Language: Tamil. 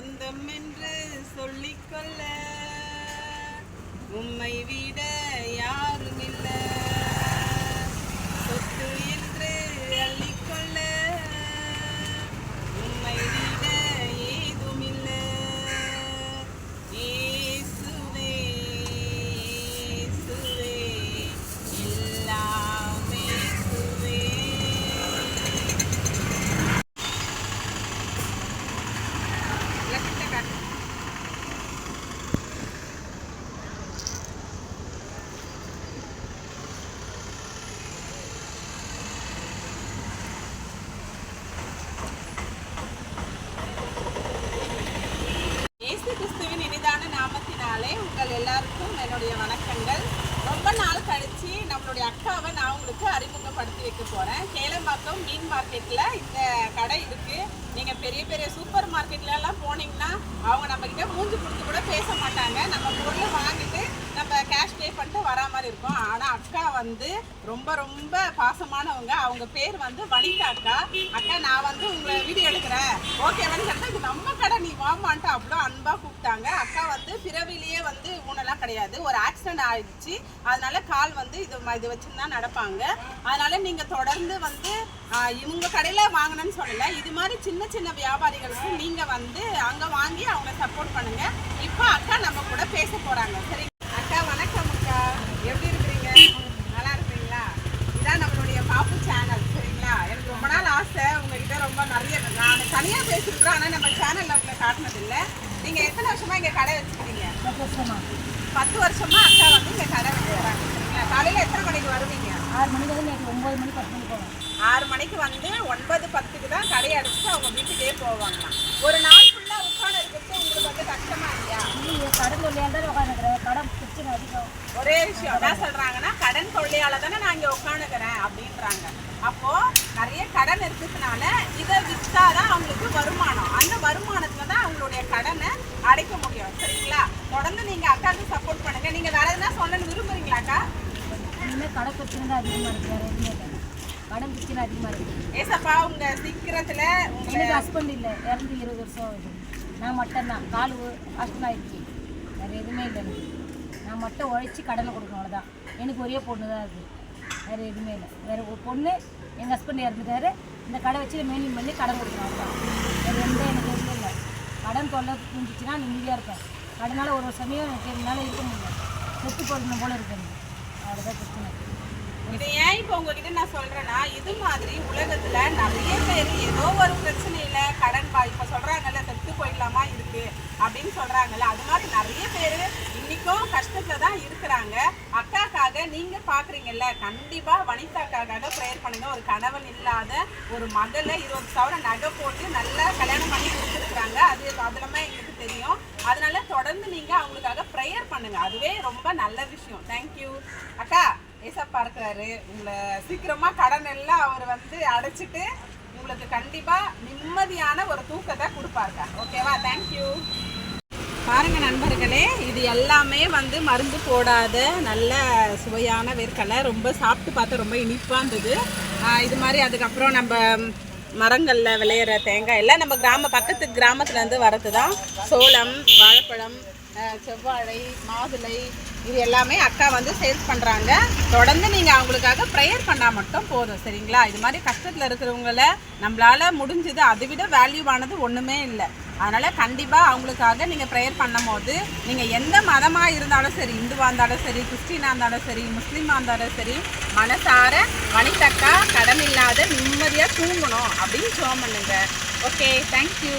சொந்தம் என்று சொல்லிக்கொள்ள உம்மை விட யாரும் இல்லை நாளே உங்கள் எல்லாருக்கும் என்னுடைய வணக்கங்கள். ரொம்ப நாள் கழிச்சு நம்மளுடைய அக்காவை நான் உங்களுக்கு அறிமுகப்படுத்தி வைக்க போகிறேன் கேளம்பாக்கம் மீன் மார்க்கெட்டில் இந்த கடை இருக்குது நீங்கள் பெரிய பெரிய சூப்பர் மார்க்கெட்லலாம் போனீங்கன்னா அவங்க நம்மக்கிட்ட மூஞ்சி கொடுத்து கூட பேச மாட்டாங்க. நம்ம இருக்கும். ஆனா அக்கா வந்து ரொம்ப ரொம்ப பாசமானவங்க. அவங்க பேர் வந்து வனிதா அக்கா. அக்கா நான் வந்து உங்களை வீடியோ எடுக்கிறேன். ஓகே வனிதா இது நம்ம கடை நீ வாமான்ட்டு அவ்வளோ அன்பா கூப்பிட்டாங்க. அக்கா வந்து பிறவிலேயே வந்து ஊனெல்லாம் கிடையாது. ஒரு ஆக்சிடென்ட் ஆயிடுச்சு. அதனால கால் வந்து இது இது வச்சுன்னு தான் நடப்பாங்க. அதனால நீங்க தொடர்ந்து வந்து இவங்க கடையில வாங்கணும்னு சொல்லல. இது மாதிரி சின்ன சின்ன வியாபாரிகளுக்கு நீங்க வந்து அங்க வாங்கி அவங்க சப்போர்ட் பண்ணுங்க. இப்போ அக்கா நம்ம கூட பேச போறாங்க. சரி அக்கா வணக்கம் அக்கா எப்படி இருக்கிறீங்க நல்லா இருக்கிறீங்களா இதான் நம்மளுடைய பாப்பு சேனல் சரிங்களா எனக்கு ரொம்ப நாள் ஆசை உங்ககிட்ட ரொம்ப நிறைய நான் தனியாக பேசியிருக்கிறோம் ஆனால் நம்ம சேனலில் உங்களை காட்டினது இல்லை நீங்கள் எத்தனை வருஷமா இங்கே கடை வச்சுக்கிறீங்க பத்து வருஷமா. பத்து வருஷமா அக்கா வந்து இங்கே கடை வச்சுக்கிறாங்க சரிங்களா? காலையில் எத்தனை மணிக்கு வருவீங்க? ஆறு மணிக்கு வந்து நேற்று ஒம்பது மணி பத்து மணிக்கு போவேன். ஆறு மணிக்கு வந்து ஒன்பது பத்துக்கு தான் கடையை அடிச்சுட்டு அவங்க வீட்டுக்கே போவாங்களாம். ஒரு நாள் ஃபுல்லாக உட்காந்து இருக்கிறது உங்களுக்கு வந்து கஷ்டமா இல்லையா? கடன் தொல்லையால் தான் உட்காந்துக்கிறேன் கடன் பிரச்சனை அதிகம். ஒரே விஷயம் என்ன சொல்றாங்கன்னா கடன் தானே நான் இங்க உட்காந்துக்கிறேன் அப்படின்றாங்க. அப்போ நிறைய கடன் இருக்கிறதுனால இதை விற்றாதான் அவங்களுக்கு வருமானம். அந்த வருமானத்துல தான் அவங்களுடைய கடனை அடைக்க முடியும். சரிங்களா? தொடர்ந்து நீங்க அக்காவுக்கு சப்போர்ட் பண்ணுங்க. நீங்க வேற எதுனா சொல்லணும்னு விரும்புறீங்களாக்கா இனிமேல் கடை பிரச்சனை தான் அதிகமாக இருக்குது வேறு எதுவுமே கடன் பிரச்சனை அதிகமாக இருக்குது ஏசப்பா உங்க சீக்கிரத்துல உங்களை எனக்கு ஹஸ்பண்ட் இல்லை. இறந்து இருபது வருஷம் ஆகுது. நான் மட்டும்தான் கால் ஹஸ்பண்ட் ஆயிடுச்சு. வேறு எதுவுமே இல்லை எனக்கு. நான் மட்டும் உழைச்சி கடனை கொடுக்கணும். அவ்வளோதான் எனக்கு ஒரே பொண்ணு தான் இருக்குது வேறு எதுவுமே இல்லை. வேறு ஒரு பொண்ணு எங்கள் ஹஸ்பண்ட் இறந்துட்டாரு. இந்த கடை வச்சு மெயின்டைன் பண்ணி கடன் கொடுக்கணும் அவ்வளோதான் வேறு எந்த எனக்கு எதுவும் இல்லை. கடன் தொல்லை புரிஞ்சிச்சுன்னா நிம்மதியாக இருப்பேன். கடனால் ஒரு சமயம் எனக்கு என்னால் இருக்க முடியல. செத்து போடணும் போல இருக்கு எனக்கு. அவ்வளோதான் பிரச்சனை. இது ஏன் இப்போ உங்ககிட்ட நான் சொல்றேன்னா இது மாதிரி உலகத்துல நிறைய பேர் ஏதோ ஒரு பிரச்சனையில் கடன் பா இப்ப சொல்றாங்கல்ல செத்து போயிடலாமா இருக்கு அப்படின்னு சொல்றாங்கல்ல அது மாதிரி நிறைய பேர் இன்னைக்கும் கஷ்டத்துல தான் இருக்கிறாங்க. அக்கா அக்காக்காக நீங்க பாக்குறீங்கல்ல கண்டிப்பா வனிதாக்காக ப்ரேயர் பண்ணுங்க. ஒரு கணவன் இல்லாத ஒரு மகளை இருபது சவரம் நகை போட்டு நல்லா கல்யாணம் பண்ணி கொடுத்துருக்குறாங்க. அது அதெல்லாமே எங்களுக்கு தெரியும். அதனால தொடர்ந்து நீங்க அவங்களுக்காக ப்ரேயர் பண்ணுங்க. அதுவே ரொம்ப நல்ல விஷயம். தேங்க்யூ அக்கா ஏசப்பா இருக்கிறாரு. உங்களை சீக்கிரமா கடன் எல்லாம் அவர் வந்து அடைச்சிட்டு உங்களுக்கு கண்டிப்பா நிம்மதியான ஒரு தூக்கத்தை கொடுப்பாருக்கா. ஓகேவா தேங்க்யூ பாருங்க நண்பர்களே இது எல்லாமே வந்து மருந்து போடாத நல்ல சுவையான வேர்க்கடலை. ரொம்ப சாப்பிட்டு பார்த்தா ரொம்ப இனிப்பாக இருந்தது. இது மாதிரி அதுக்கப்புறம் நம்ம மரங்களில் விளையிற தேங்காய் எல்லாம் நம்ம கிராம பக்கத்து கிராமத்துலேருந்து வரது தான் சோளம் வாழைப்பழம் செவ்வாழை மாதுளை இது எல்லாமே அக்கா வந்து சேல்ஸ் பண்ணுறாங்க தொடர்ந்து நீங்கள் அவங்களுக்காக ப்ரேயர் பண்ணால் மட்டும் போதும் சரிங்களா? இது மாதிரி கஷ்டத்தில் இருக்கிறவங்கள நம்மளால முடிஞ்சது அதை விட வேல்யூவானது ஒன்றுமே இல்லை. அதனால் கண்டிப்பாக அவங்களுக்காக நீங்கள் ப்ரேயர் பண்ணும் போது நீங்கள் எந்த மதமாக இருந்தாலும் சரி இந்துவாக இருந்தாலும் சரி கிறிஸ்டினாக இருந்தாலும் சரி முஸ்லீமாக இருந்தாலும் சரி மனசார மணித்தக்கா கடன் இல்லாத நிம்மதியாக தூங்கணும் அப்படின்னு ஜோம் பண்ணுங்க. Okay thank you